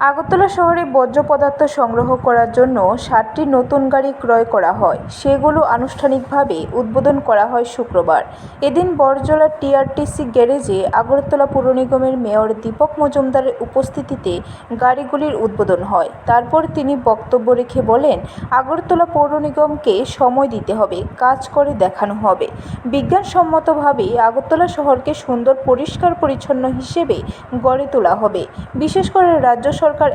আগরতলা শহরে বর্জ্য পদার্থ সংগ্রহ করার জন্য ষাটটি নতুন গাড়ি ক্রয় করা হয়। সেগুলো আনুষ্ঠানিকভাবে উদ্বোধন করা হয় শুক্রবার। এদিন বড়জলা টিআরটিসি গ্যারেজে আগরতলা পুর নিগমের মেয়র দীপক মজুমদারের উপস্থিতিতে গাড়িগুলির উদ্বোধন হয়। তারপর তিনি বক্তব্য রেখে বলেন, আগরতলা পৌর নিগমকে সময় দিতে হবে, কাজ করে দেখানো হবে। বিজ্ঞানসম্মতভাবে আগরতলা শহরকে সুন্দর, পরিষ্কার, পরিচ্ছন্ন হিসেবে গড়ে তোলা হবে। বিশেষ করে রাজ্য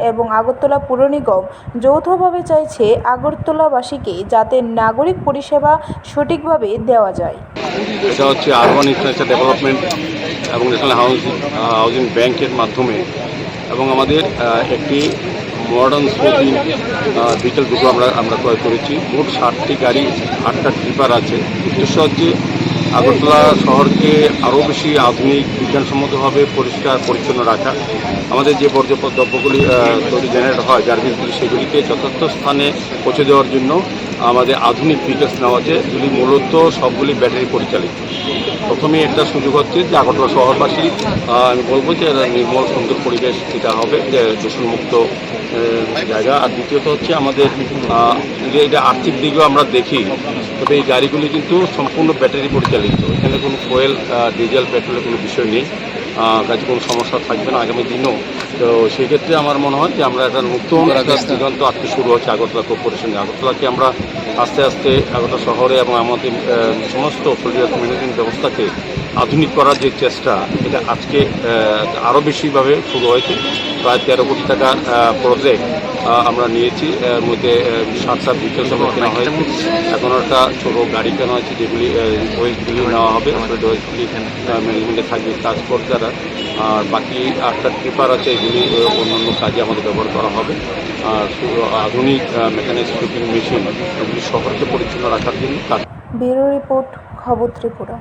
এবং আগরতলা পুর নিগম যৌথভাবে চাইছে আগরতলাবাসীকে যাতে নাগরিক পরিষেবা সঠিকভাবে দেওয়া যায়। এটা হচ্ছে আরবান ইনফ্রাস্ট্রাকচার ডেভেলপমেন্ট এবং ন্যাশনাল হাউজিং হাউজিং ব্যাংকের মাধ্যমে এবং আমাদের একটি মডার্ন স্মোকিং ভেহিকেল দুটো আমরা আমরা ক্রয় করেছি। মোট ষাটটি গাড়ি, আটটা ট্রিপার আছে। উদ্দেশ্য হচ্ছে আগরতলা শহরকে আরও বেশি আধুনিক, বিজ্ঞানসম্মতভাবে পরিষ্কার, পরিচ্ছন্ন রাখা। আমাদের যে বর্জ্য দ্রব্যগুলি তৈরি জেনারেট হয় গার্বেজগুলি সেগুলিকে যথার্থ স্থানে পৌঁছে দেওয়ার জন্য আমাদের আধুনিক ফিচার্স নেওয়া আছে যেগুলি মূলত সবগুলি ব্যাটারি পরিচালিত। প্রথমে একটা সুযোগ হচ্ছে যে আগরতলা শহরবাসী আমি বলব যে নির্মল সুন্দর পরিবেশ যেটা হবে, যে দূষণমুক্ত জায়গা। আর দ্বিতীয়ত হচ্ছে আমাদের যে এটা আর্থিক দিকেও আমরা দেখি, তবে এই গাড়িগুলি কিন্তু সম্পূর্ণ ব্যাটারি পরিচালিত। এখানে কোনো ফুয়েল ডিজেল পেট্রোলের কোনো বিষয় নেই। কাজে কোনো সমস্যা থাকবে না আগামী দিনও। তো সেক্ষেত্রে আমার মনে হয় যে আমরা একটা নতুন একটা দিগন্ত আজকে শুরু হচ্ছে আগরতলা কর্পোরেশনে আগরতলাকে আমরা আস্তে আস্তে আগরতলা শহরে এবং আমাদের সমস্ত ফ্লোরিয়ার ম্যানেজমেন্ট ব্যবস্থাকে আধুনিক করার যে চেষ্টা, এটা আজকে আরও বেশিভাবে শুরু হয়েছে। প্রায় তেরো কোটি টাকার প্রজেক্ট আমরা নিয়েছি। এর মধ্যে সাত সাতটা ভিকেল সব কেনা হয়েছে। এখন একটা ছোটো গাড়ি কেনা হয়েছে, যেগুলি ওয়েস্টগুলি নেওয়া হবে। সলিড ওয়েস্টগুলি ম্যানেজমেন্টে থাকবে কাজ করতে তারা আর বাকি আটটা ট্রিপার আছে, এগুলি অন্যান্য কাজে আমাদের ব্যবহার করা হবে। আর আধুনিক মেকানিক স্কুপিং মেশিন শহরকে পরিচ্ছন্ন রাখার জন্য ব্যুরো রিপোর্ট খবর ত্রিপুরা।